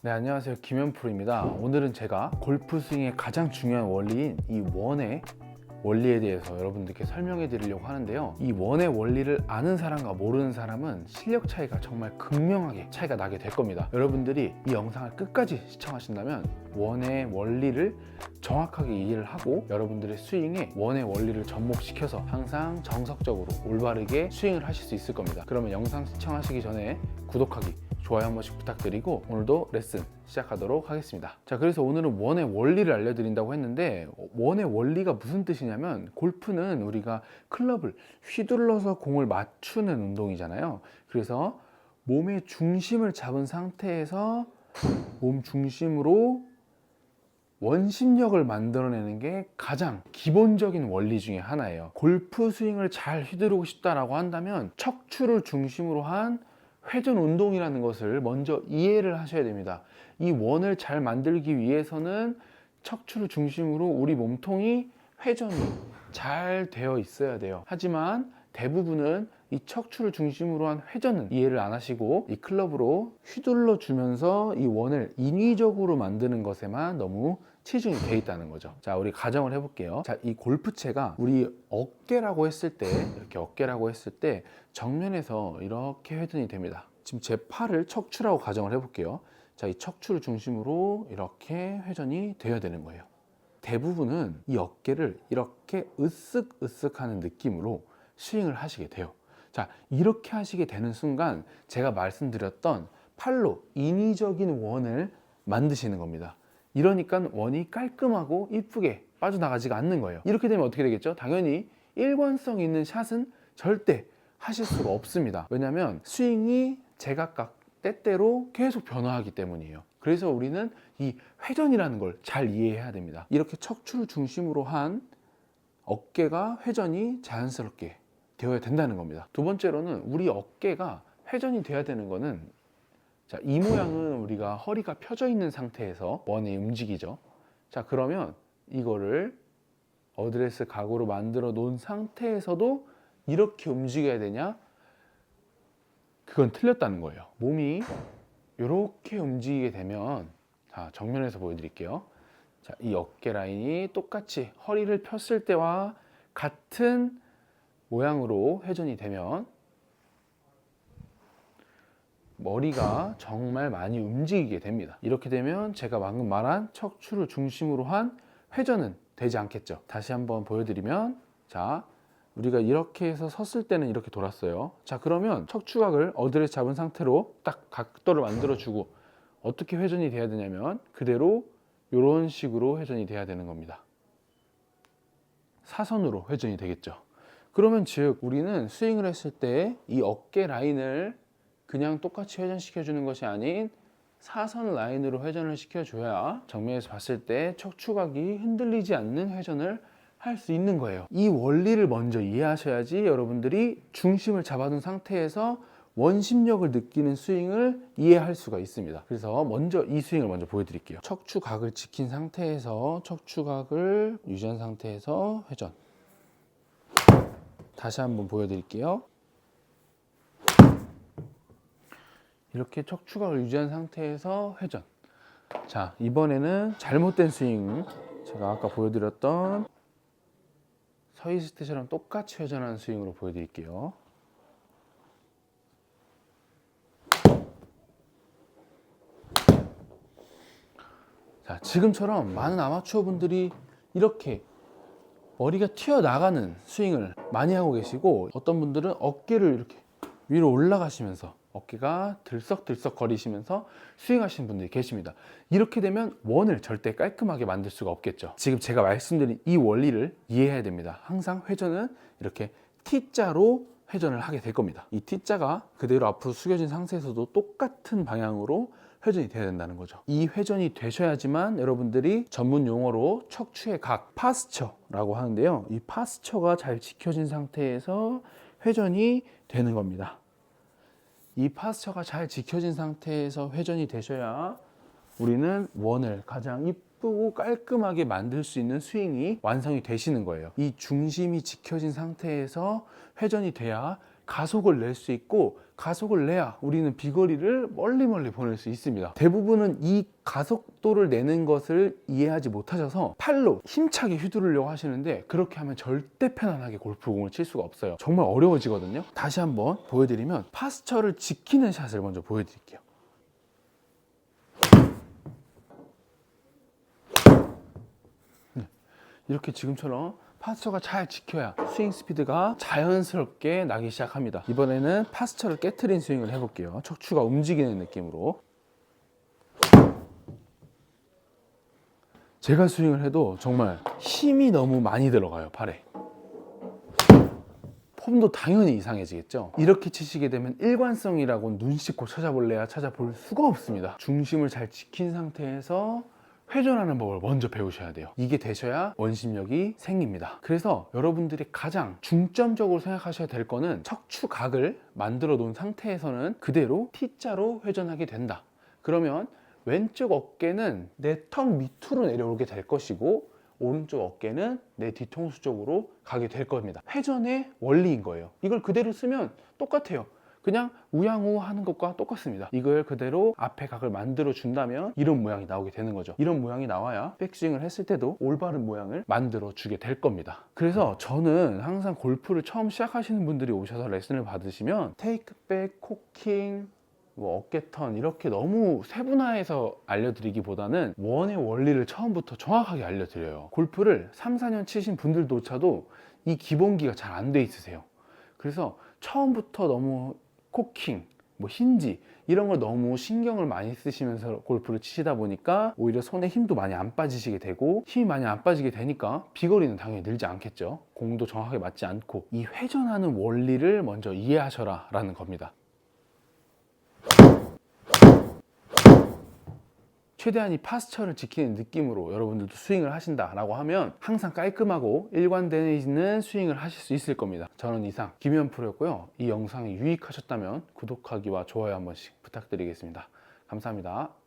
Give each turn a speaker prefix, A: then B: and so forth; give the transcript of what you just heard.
A: 네, 안녕하세요. 김현풀입니다. 오늘은 제가 골프 스윙의 가장 중요한 원리인 이 원의 원리에 대해서 여러분들께 설명해 드리려고 하는데요. 이 원의 원리를 아는 사람과 모르는 사람은 실력 차이가 정말 극명하게 차이가 나게 될 겁니다. 여러분들이 이 영상을 끝까지 시청하신다면 원의 원리를 정확하게 이해를 하고 여러분들의 스윙에 원의 원리를 접목시켜서 항상 정석적으로 올바르게 스윙을 하실 수 있을 겁니다. 그러면 영상 시청하시기 전에 구독하기, 좋아요 한 번씩 부탁드리고 오늘도 레슨 시작하도록 하겠습니다. 자, 그래서 오늘은 원의 원리를 알려드린다고 했는데 원의 원리가 무슨 뜻이냐면 골프는 우리가 클럽을 휘둘러서 공을 맞추는 운동이잖아요. 그래서 몸의 중심을 잡은 상태에서 몸 중심으로 원심력을 만들어내는 게 가장 기본적인 원리 중에 하나예요. 골프 스윙을 잘 휘두르고 싶다라고 한다면 척추를 중심으로 한 회전 운동이라는 것을 먼저 이해를 하셔야 됩니다. 이 원을 잘 만들기 위해서는 척추를 중심으로 우리 몸통이 회전이 잘 되어 있어야 돼요. 하지만 대부분은 이 척추를 중심으로 한 회전은 이해를 안 하시고 이 클럽으로 휘둘러 주면서 이 원을 인위적으로 만드는 것에만 너무 치중이 돼 있다는 거죠. 자, 우리 가정을 해볼게요. 자, 이 골프채가 우리 어깨라고 했을 때, 이렇게 어깨라고 했을 때 정면에서 이렇게 회전이 됩니다. 지금 제 팔을 척추라고 가정을 해볼게요. 자, 이 척추를 중심으로 이렇게 회전이 되어야 되는 거예요. 대부분은 이 어깨를 이렇게 으쓱으쓱 하는 느낌으로 스윙을 하시게 돼요. 자, 이렇게 하시게 되는 순간 제가 말씀드렸던 팔로 인위적인 원을 만드시는 겁니다. 이러니까 원이 깔끔하고 이쁘게 빠져나가지가 않는 거예요. 이렇게 되면 어떻게 되겠죠? 당연히 일관성 있는 샷은 절대 하실 수가 없습니다. 왜냐하면 스윙이 제각각 때때로 계속 변화하기 때문이에요. 그래서 우리는 이 회전이라는 걸 잘 이해해야 됩니다. 이렇게 척추를 중심으로 한 어깨가 회전이 자연스럽게 되어야 된다는 겁니다. 두 번째로는 우리 어깨가 회전이 돼야 되는 거는 자, 이 모양은 우리가 허리가 펴져 있는 상태에서 원이 움직이죠. 자, 그러면 이거를 어드레스 각으로 만들어 놓은 상태에서도 이렇게 움직여야 되냐? 그건 틀렸다는 거예요. 몸이 이렇게 움직이게 되면 자, 정면에서 보여드릴게요. 자, 이 어깨 라인이 똑같이 허리를 폈을 때와 같은 모양으로 회전이 되면 머리가 정말 많이 움직이게 됩니다. 이렇게 되면 제가 방금 말한 척추를 중심으로 한 회전은 되지 않겠죠. 다시 한번 보여드리면 자, 우리가 이렇게 해서 섰을 때는 이렇게 돌았어요. 자, 그러면 척추각을 어드레스 잡은 상태로 딱 각도를 만들어주고 어떻게 회전이 돼야 되냐면 그대로 이런 식으로 회전이 돼야 되는 겁니다. 사선으로 회전이 되겠죠. 그러면 즉 우리는 스윙을 했을 때 이 어깨 라인을 그냥 똑같이 회전시켜 주는 것이 아닌 사선 라인으로 회전을 시켜줘야 정면에서 봤을 때 척추각이 흔들리지 않는 회전을 할 수 있는 거예요. 이 원리를 먼저 이해하셔야지 여러분들이 중심을 잡아둔 상태에서 원심력을 느끼는 스윙을 이해할 수가 있습니다. 그래서 먼저 이 스윙을 먼저 보여드릴게요. 척추각을 지킨 상태에서 척추각을 유지한 상태에서 회전. 다시 한번 보여드릴게요. 이렇게 척추각을 유지한 상태에서 회전. 자, 이번에는 잘못된 스윙. 제가 아까 보여드렸던 서 있을 때처럼 똑같이 회전하는 스윙으로 보여드릴게요. 자, 지금처럼 많은 아마추어 분들이 이렇게 머리가 튀어나가는 스윙을 많이 하고 계시고 어떤 분들은 어깨를 이렇게 위로 올라가시면서 어깨가 들썩들썩 거리시면서 스윙하시는 분들이 계십니다. 이렇게 되면 원을 절대 깔끔하게 만들 수가 없겠죠. 지금 제가 말씀드린 이 원리를 이해해야 됩니다. 항상 회전은 이렇게 T자로 회전을 하게 될 겁니다. 이 T자가 그대로 앞으로 숙여진 상태에서도 똑같은 방향으로 회전이 돼야 된다는 거죠. 이 회전이 되셔야지만 여러분들이 전문 용어로 척추의 각, 파스처라고 하는데요. 이 파스처가 잘 지켜진 상태에서 회전이 되는 겁니다. 이 파스처가 잘 지켜진 상태에서 회전이 되셔야 우리는 원을 가장 이쁘고 깔끔하게 만들 수 있는 스윙이 완성이 되시는 거예요. 이 중심이 지켜진 상태에서 회전이 돼야 가속을 낼 수 있고 가속을 내야 우리는 비거리를 멀리 멀리 보낼 수 있습니다. 대부분은 이 가속도를 내는 것을 이해하지 못하셔서 팔로 힘차게 휘두르려고 하시는데 그렇게 하면 절대 편안하게 골프공을 칠 수가 없어요. 정말 어려워지거든요. 다시 한번 보여드리면 파스처를 지키는 샷을 먼저 보여드릴게요. 이렇게 지금처럼 파스처가 잘 지켜야 스윙 스피드가 자연스럽게 나기 시작합니다. 이번에는 파스처를 깨트린 스윙을 해볼게요. 척추가 움직이는 느낌으로. 제가 스윙을 해도 정말 힘이 너무 많이 들어가요, 팔에. 폼도 당연히 이상해지겠죠. 이렇게 치시게 되면 일관성이라고 눈 씻고 찾아볼래야 찾아볼 수가 없습니다. 중심을 잘 지킨 상태에서 회전하는 법을 먼저 배우셔야 돼요. 이게 되셔야 원심력이 생깁니다. 그래서 여러분들이 가장 중점적으로 생각하셔야 될 거는 척추각을 만들어 놓은 상태에서는 그대로 T자로 회전하게 된다. 그러면 왼쪽 어깨는 내 턱 밑으로 내려오게 될 것이고 오른쪽 어깨는 내 뒤통수 쪽으로 가게 될 겁니다. 회전의 원리인 거예요. 이걸 그대로 쓰면 똑같아요. 그냥 우양우 하는 것과 똑같습니다. 이걸 그대로 앞에 각을 만들어 준다면 이런 모양이 나오게 되는 거죠. 이런 모양이 나와야 백스윙을 했을 때도 올바른 모양을 만들어 주게 될 겁니다. 그래서 저는 항상 골프를 처음 시작하시는 분들이 오셔서 레슨을 받으시면 테이크백, 코킹, 뭐 어깨턴 이렇게 너무 세분화해서 알려드리기보다는 원의 원리를 처음부터 정확하게 알려드려요. 골프를 3, 4년 치신 분들조차도 이 기본기가 잘 안 돼 있으세요. 그래서 처음부터 너무 코킹, 뭐 힌지 이런 걸 너무 신경을 많이 쓰시면서 골프를 치시다 보니까 오히려 손에 힘도 많이 안 빠지시게 되고 힘이 많이 안 빠지게 되니까 비거리는 당연히 늘지 않겠죠. 공도 정확하게 맞지 않고 이 회전하는 원리를 먼저 이해하셔라 라는 겁니다. 최대한 이 파스처를 지키는 느낌으로 여러분들도 스윙을 하신다라고 하면 항상 깔끔하고 일관되어 있는 스윙을 하실 수 있을 겁니다. 저는 이상 김현 프로였고요. 이 영상이 유익하셨다면 구독하기와 좋아요 한 번씩 부탁드리겠습니다. 감사합니다.